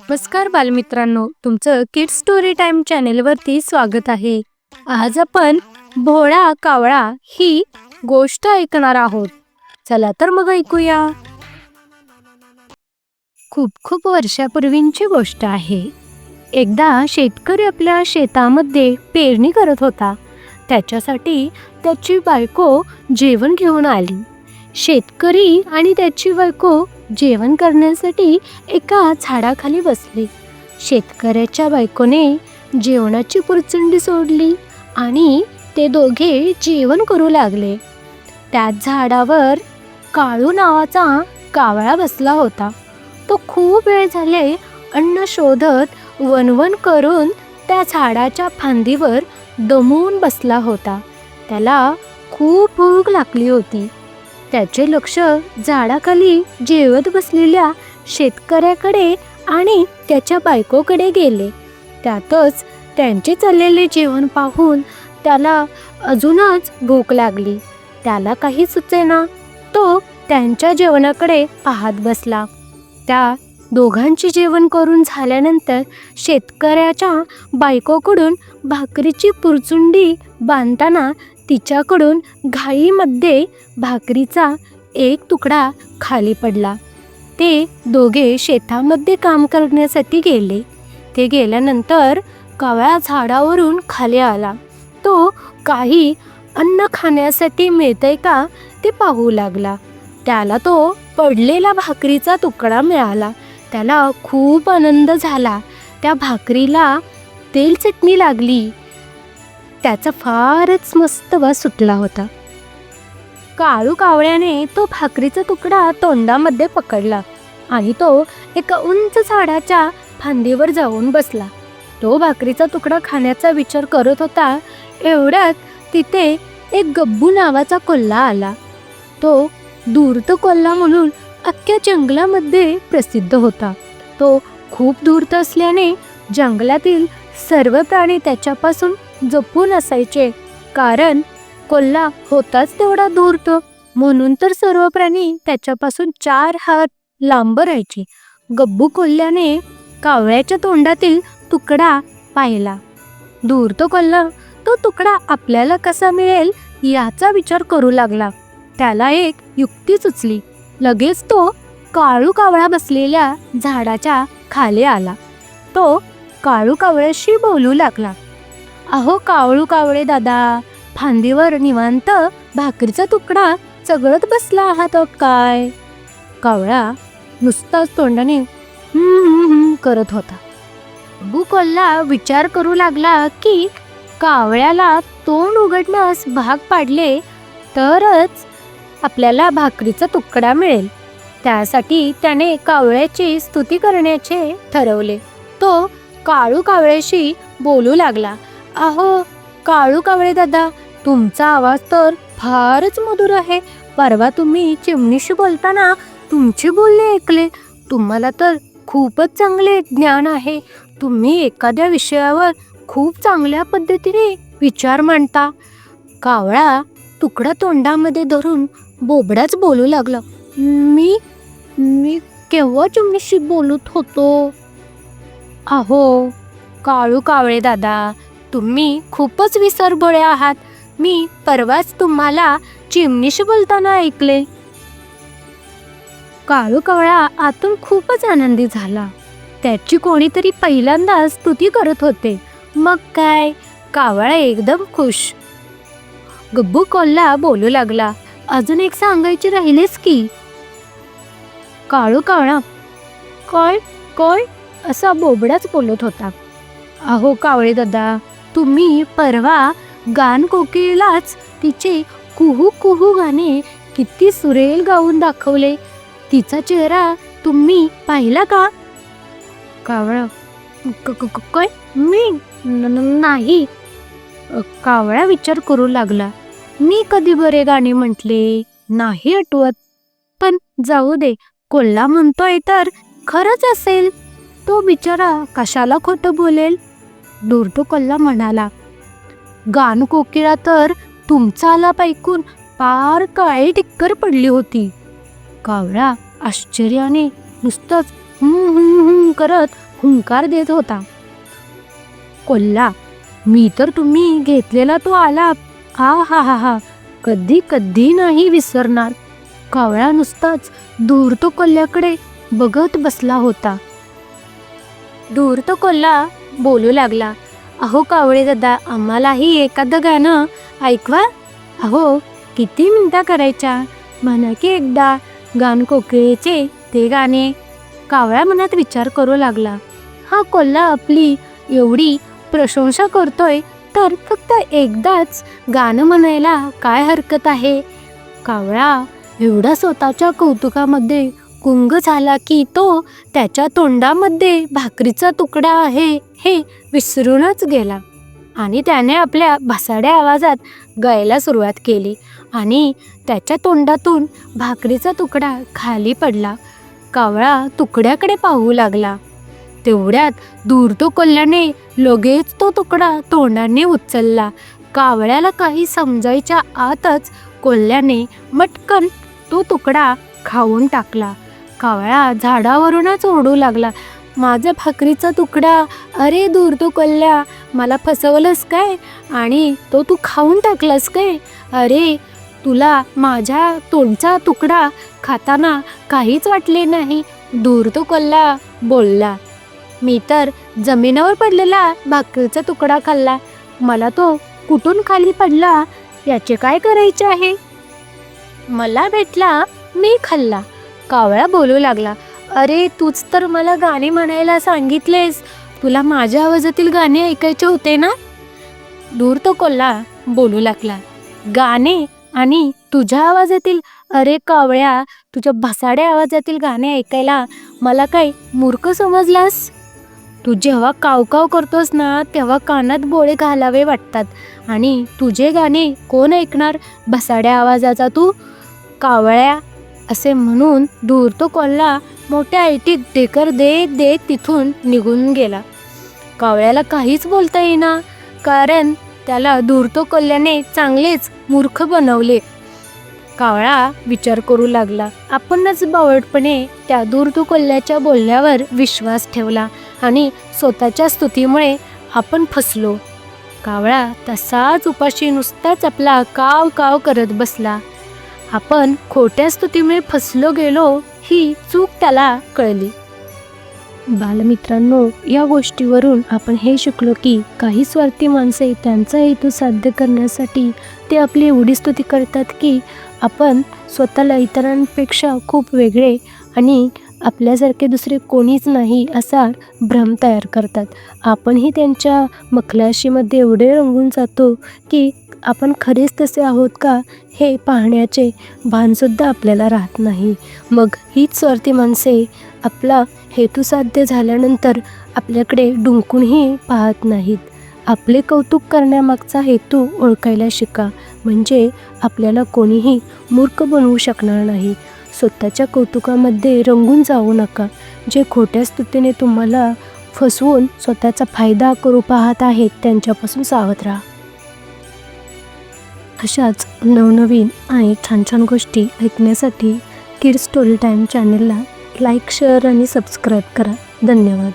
नमस्कार बालमित्रांनो तुमचं किड स्टोरी टाइम चॅनेलवरती स्वागत आहे. आज आपण भोळा कावळा ही गोष्ट ऐकणार आहोत. चला तर मग ऐकूया. खूप खूप वर्षापूर्वींची गोष्ट आहे. एकदा शेतकरी आपल्या शेतामध्ये पेरणी करत होता. त्याच्यासाठी त्याची बायको जेवण घेऊन आली. शेतकरी आणि त्याची बायको जेवण करण्यासाठी एका झाडाखाली बसले. शेतकऱ्याच्या बायकोने जेवणाची पुरचंडी सोडली आणि ते दोघे जेवण करू लागले. त्याच झाडावर काळू नावाचा कावळा बसला होता. तो खूप वेळ झाले अन्न शोधत वनवन करून त्या झाडाच्या फांदीवर दमून बसला होता. त्याला खूप भूक लागली होती. त्याचे लक्ष झाडाखाली जेवत बसलेल्या शेतकऱ्याकडे आणि त्याच्या बायकोकडे गेले. त्यातच त्यांचे चाललेले जेवण पाहून त्याला अजूनच भूक लागली. त्याला काही सुचेना तो त्यांच्या जेवणाकडे पाहत बसला. त्या दोघांचे जेवण करून झाल्यानंतर शेतकऱ्याच्या बायकोकडून भाकरीची पुरचुंडी बांधताना तिच्याकडून घाईमध्ये भाकरीचा एक तुकडा खाली पडला. ते दोघे शेतामध्ये काम करण्यासाठी गेले. ते गेल्यानंतर कावळा झाडावरून खाली आला. तो काही अन्न खाण्यासाठी मिळतंय का ते पाहू लागला. त्याला तो पडलेला भाकरीचा तुकडा मिळाला. त्याला खूप आनंद झाला. त्या भाकरीला तेल चटणी लागली. त्याचा फारच मस्त वास सुटला होता. काळू कावळ्याने तो भाकरीचा तुकडा तोंडामध्ये पकडला आणि तो एका उंच झाडाच्या फांदीवर जाऊन बसला. तो भाकरीचा तुकडा खाण्याचा विचार करत होता. एवढ्यात तिथे एक गब्बू नावाचा कोल्हा आला. तो धूर्त कोल्हा म्हणून अख्ख्या जंगलामध्ये प्रसिद्ध होता. तो खूप धूर्त असल्याने जंगलातील सर्व प्राणी त्याच्यापासून जपून असायचे. कारण कोल्हा होताच तेवढा धूर्त म्हणून तर सर्व प्राणी त्याच्यापासून चार हात लांब राहायचे. गब्बू कोल्ह्याने कावळ्याच्या तोंडातील तुकडा पाहिला. धूर्त कोल्हा तो तुकडा आपल्याला कसा मिळेल याचा विचार करू लागला. त्याला एक युक्ती सुचली. लगेच तो काळू कावळा बसलेल्या झाडाच्या खाली आला. तो काळू कावळ्याशी बोलू लागला. अहो कावळू कावळे दादा फांदीवर निवांत भाकरीचा तुकडा चगळत बसला आहात काय? कावळा नुसताच तोंडाने करत होता. बुकोल्ला विचार करू लागला की कावळ्याला तोंड उघडण्यास भाग पाडले तरच आपल्याला भाकरीचा तुकडा मिळेल. त्यासाठी त्याने कावळ्याची स्तुती करण्याचे ठरवले. तो काळू कावळ्याशी बोलू लागला. अहो काळू कावळे दादा तुमचा आवाज तर फारच मधुर आहे. परवा तुम्ही चिमणीशी बोलताना तुमचे बोलणे ऐकले. तुम्हाला तर खूपच चांगले ज्ञान आहे. तुम्ही एखाद्या विषयावर खूप चांगल्या पद्धतीने विचार मांडता. कावळा तुकडा तोंडामध्ये धरून बोबडाच बोलू लागला. मी मी केव्हा चिमणीशी बोलत होतो? अहो काळू कावळे दादा तुम्ही खूपच विसरभोळे आहात. मी परवाच तुम्हाला चिमणीशी बोलताना ऐकले. काळू कावळा आतून खूपच आनंदी झाला. त्याची कोणीतरी पहिल्यांदाच स्तुती करत होते. मग काय? कावळा एकदम खुश. गब्बू कोल्हा बोलू लागला. अजून एक सांगायची राहिलेस की. काळू कावळा काय? काय? असा बोबडाच बोलत होता. अहो कावळे दादा तुम्ही परवा गानकोकिळलाच तिचे कुहू कुहू गाणे किती सुरेल गाऊन दाखवले. तिचा चेहरा तुम्ही पाहिला का? कावळा काय? मी? नाही. कावळा विचार करू लागला. मी कधी बरे गाणे म्हटले? नाही आठवत. पण जाऊ दे कोल्हा म्हणतोय तर खरंच असेल. तो बिचारा कशाला खोटं बोलेल? दुर्टू म्हणाला गान कोकिळा तर तुमचा आलाप ऐकून पार काळी टिक्कर पडली होती. कावळा आश्चर्याने नुसतंच हुं हुं हुं करत हुंकार देत होता. कोल्हा मी तर तुम्ही घेतलेला तो आलाप. हा हा हा हा कधी कधी नाही विसरणार. कावळा नुसताच दूर कोल्ह्याकडे बघत बसला होता. दूर कोल्हा बोलू लागला. अहो कावळे दादा आम्हालाही एखादं गाणं ऐकवा. अहो किती मिनटा करायच्या? म्हणा की एकदा गान कोकिळेचे ते गाणे. कावळ्या मनात विचार करू लागला. हा कोल्हा आपली एवढी प्रशंसा करतोय तर फक्त एकदाच गाणं म्हणायला काय हरकत आहे? कावळा एवढा स्वतःच्या कौतुकामध्ये कुंग झाला की तो त्याच्या तोंडामध्ये भाकरीचा तुकडा आहे हे विसरूनच गेला. आणि त्याने आपल्या भसाड्या आवाजात गायला सुरुवात केली आणि त्याच्या तोंडातून भाकरीचा तुकडा खाली पडला. कावळा तुकड्याकडे पाहू लागला. तेवढ्यात दूर तो कोल्ह्याने लगेच तो तुकडा तोंडाने उचलला. कावळ्याला काही समजायच्या आतच कोल्ह्याने मटकन तो तुकडा खाऊन टाकला. कावळा झाडावरूनच ओढू लागला. माझा भाकरीचा तुकडा अरे दूर तो कल्ल्या मला फसवलंस काय? आणि तो तू खाऊन टाकलास काय? अरे तुला माझ्या तोंडचा तुकडा खाताना काहीच वाटले नाही. दूर तो कल्ला बोलला. मी तर जमिनीवर पडलेला भाकरीचा तुकडा खाल्ला. मला तो कुठून खाली पडला? याचे काय करायचे आहे? मला भेटला मी खाल्ला. कावळा बोलू लागला. अरे तूच तर मला गाणे म्हणायला सांगितलेस. तुला माझ्या आवाजातील गाणे ऐकायचे होते ना? दूर तो कोल्हा बोलू लागला. गाणे आणि तुझ्या आवाजातील अरे कावळ्या तुझ्या भसाड्या आवाजातील गाणे ऐकायला मला काय मूर्ख समजलास? तू जेव्हा कावकाव करतोस ना तेव्हा कानात बोळे घालावे वाटतात. आणि तुझे गाणे कोण ऐकणार? भसाड्या आवाजाचा तू? कावळ्या असे म्हणून दूर तो कोल्हा मोठ्या ऐटीत ढेकर देत देत तिथून निघून गेला. कावळ्याला काहीच बोलता येईना कारण त्याला दूर तो कोल्ह्याने चांगलेच मूर्ख बनवले. कावळा विचार करू लागला. आपणच बावटपणे त्या दूर तो कोल्ह्याच्या बोलण्यावर विश्वास ठेवला आणि स्वतःच्या स्तुतीमुळे आपण फसलो. कावळा तसाच उपाशी नुसताच आपला काव काव करत बसला. आपण खोट्या स्तुतीमुळे फसलो गेलो ही चूक त्याला कळली. बालमित्रांनो या गोष्टीवरून आपण हे शिकलो की काही स्वार्थी माणसे त्यांचा हेतू साध्य करण्यासाठी ते आपली एवढी स्तुती करतात की आपण स्वतःला इतरांपेक्षा खूप वेगळे आणि आपल्यासारखे दुसरे कोणीच नाही असा भ्रम तयार करतात. आपणही त्यांच्या मखलाशीमध्ये एवढे रंगून जातो की आपण खरेच तसे आहोत का? हे पाहण्याचे भानसुद्धा आपल्याला राहत नाही. मग हीच स्वार्थी माणसे आपला हेतू साध्य झाल्यानंतर आपल्याकडे डुंकूनही पाहत नाहीत. आपले कौतुक करण्यामागचा हेतू ओळखायला शिका. म्हणजे आपल्याला कोणीही मूर्ख बनवू शकणार नाही. स्वतःच्या कौतुकामध्ये रंगून जाऊ नका. जे खोट्या स्तुतीने तुम्हाला फसवून स्वतःचा फायदा करू पाहत आहेत त्यांच्यापासून सावध राहा. अशाच नवनवीन आणि छान छान गोष्टी ऐकण्यासाठी किड स्टोरी टाईम चॅनलला लाईक शेअर आणि सबस्क्राईब करा. धन्यवाद.